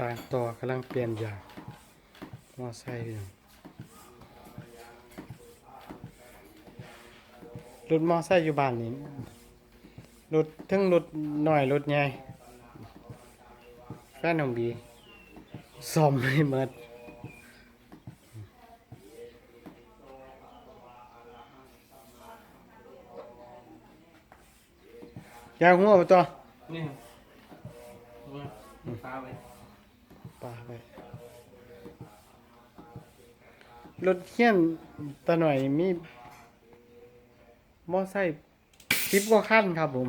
สร้างต่อกำลังเปลี่ยนยางมอไซค์พี่น้องรถมอไซค์อยู่บ้านนี้รถทั้งรถน้อยรถใหญ่แฟนของบีซ่อมให้หมดยางหัวไปตัวนี่ฟ้าไว้ ปาไปรถเขียนตาหน่อยมี มอไซค์สิบกว่าคันครับผม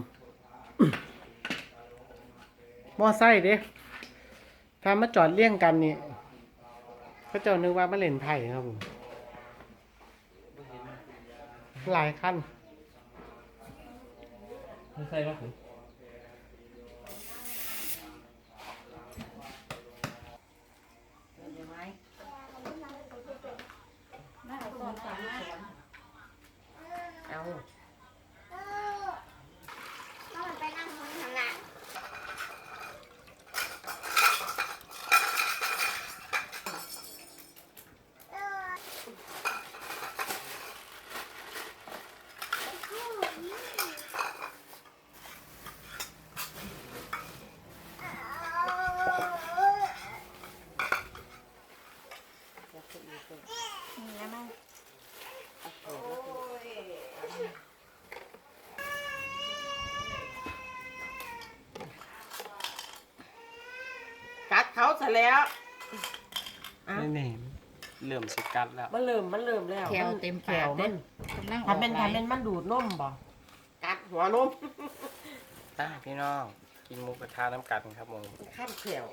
มอไซค์เด้ถ้ามาจอดเลี่ยงกันนี่เขาเจ้านึกว่ามาเล่นไพ่ครับผม หลายคันไม่ใช่ครับผม เอา ก็มันไปนั่งห้องทำงาน กัดเขาซะแล้วนี่นี่เริ่มสกัดแล้ว มันเริ่มมันเริ่มแล้วแขวเต็มแขปากวเด้มันกำลังออทำกเป็นหลายทำเป็นมันดูดนมบ่กัดหัวนมตาพี่น้องกินหมูกระทะน้ำกันครับผมข้ามแขว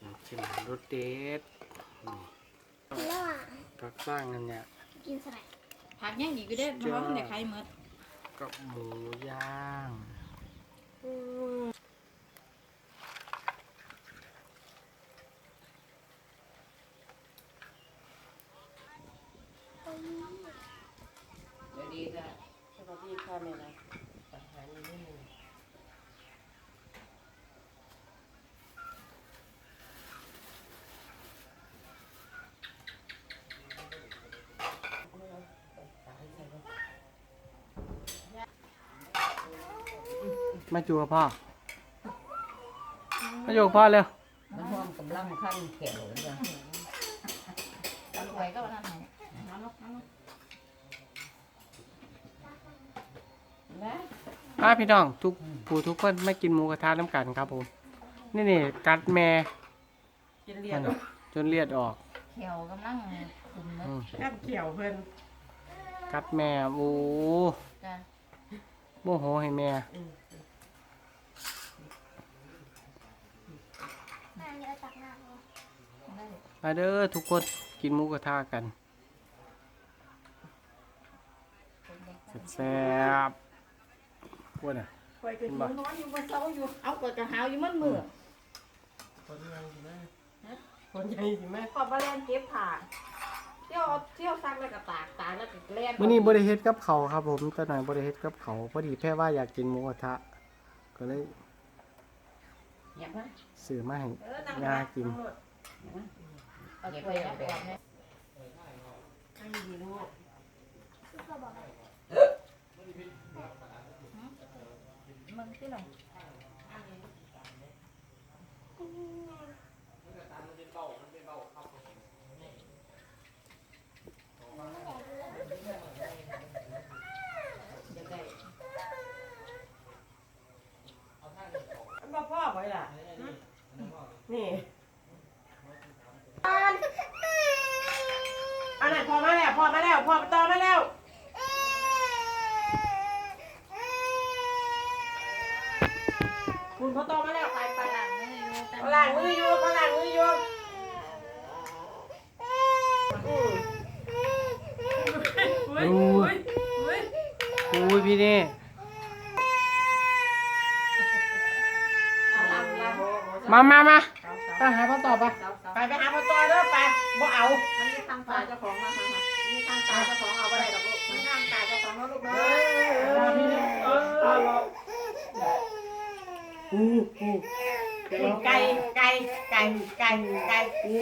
อืมชิมรสเด็ดอืมแล้วอะก็สร้างกันเนี่ย กินสลัดผักยังอีกอยู่เด้อเพราะว่ามันได้ไข่หมดก็หมูย่างเดี๋ยวดีจ้ะ สวัสดีค่ะแม่นะอาหารนี่มาจูกับพ่อ มาจูกับพ่อเร็ว มันหอมกำลังขั้นแขวจ้ะเอาไว้ก็วันนั้นไหนเอาลูกเอาลูก นะป้าพี่น้องทุกผู้ทุกคนมากินหมูกระทะน้ำกันครับผมนี่นี่กัดแม่กินเลียมัดนจนเลือดออกแขวกำลังคุมเนอือะมข้ามแขวเพิ่นกัดแม่โอ้จ้ะโมโหให้แม่แม่เดี๋ยวตักน้ำเอาได้มาเด้อทุกคนกินหมูกระทะกันแซ่บๆพ วกน่ะคอยกินน้อยอยู่บนเสาอยู่ เอากดกระหาวอยู่มันมือคนใหญ่สิแม่คนใหญ่สิแม่ขอบมาเล่นเก็บผ่าเที่ยวเอาเที่ยวซักแล้วก็ตากตากแล้วก็เล่นมื้อนี้บ่ได้เฮ็ดกับเขาวครับ ผมแต่หน่อยบ่ได้เฮ็ดกับเขาวพอดีแพ่ว่าอยากกินหมูกระทะ ก็เลยอยากไหมซื้อมาให้เออนั่งยากินเอาถ้วยมาก่อนเนี่ยนั่งดีลูก ก็บอกว่า มึงที่ไหน อันบ่พ่อไว้ล่ะนี่อันไหนพอมาแล้วพอมาแล้วพอมาต่อมาแล้วคุณ พอต่อมาแล้วไปไปล้างมืออยู่แต่เขาล้างมืออยู่เขาล้างมืออยู่อืมอุ้ยอุ้ยอุ้ยอุ้ยพี่นี่เอาล้างล้างมามามาไปหาพ่อต่อไปไปไปหาพ่อต่อเด้อไปบ่เอามันมีทางตาเจ้าของมาค่ะมีทางตาเจ้าของเอาไปได้ดอกลูกมีทางตาเจ้าของแล้วลูกเนาะเอ ออู้หูไก่ไก่ไก่ไก่ไก่กู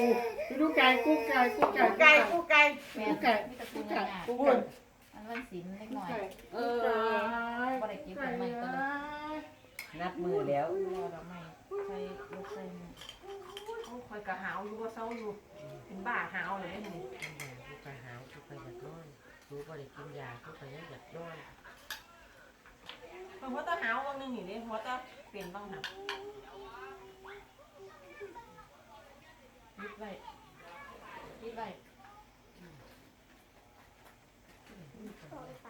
ไปดูไก่กูไก่กูไก่ไก่กูไก่แม่กูไก่มีแต่กูกูไก่ง่ายกูไก่มันวันศิลป์เล็กกูน้อยไก่เออบ่ได้เก็บของใหม่ก็เลยนับมือแล้วรอเราไม่ใช้ลูกใส่มือคอยกะหาวอยู่ว่าเศร้าอยู่เป็นบ้าหาวเลยนี่กูไปหากูไปอยากนอนกูก็ได้กินยากูไปยังอยากนอนมันหัวตาหาวบางนึงนี่เลยหัวตา เปลี่ยนบ้างหายึดไว้ยึดไว้โตไป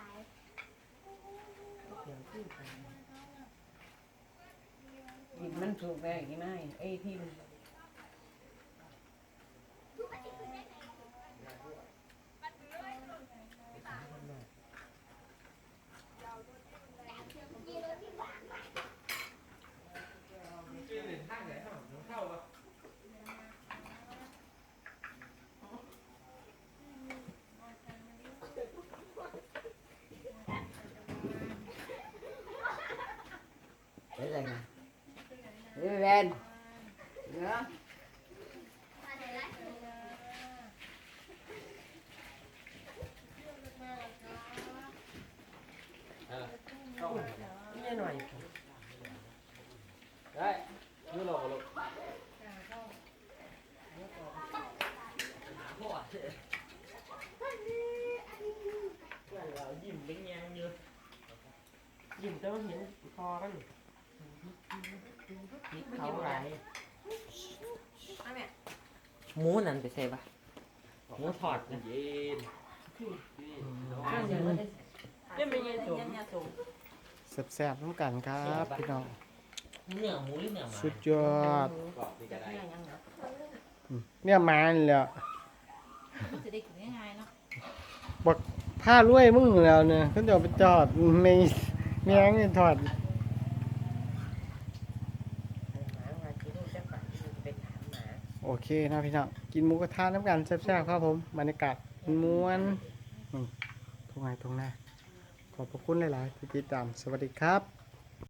เดี๋ยวขึ้นไปกินมันสุกได้กี่ไม้ไอ้ที่มัน Thế này nè. Đi lên. Nữa. นี่หน่อยได้นี่หลอกลูกยิ้มแพริกเขาหลายเอาแม่หมูนั่นไปใส่ปะหมูทอดนะข้างเดียวมันได้เล่นเป็นยังไงยังไงสูงแซ่บๆน้ำกันครับพี่น้องเนื้อหมูหรือเนื้อหมาสุดยอดเนี่ยมานี่แหล้วมันจะได้กินง่ายๆเนาะผ้ารวยมึงแล้วเนี่ยขาจะเอไปจอดไม่เมียงนี่ถอด หมามากินจะฝันไปถามหมา โอเคนะพี่น้องกินหมูกระทะน้ำกันแซ่บๆครับผมบรรยากาศม้วนตรงไงทุ่งนาขอบพระคุณหลายๆที่ติดตามสวัสดีครับ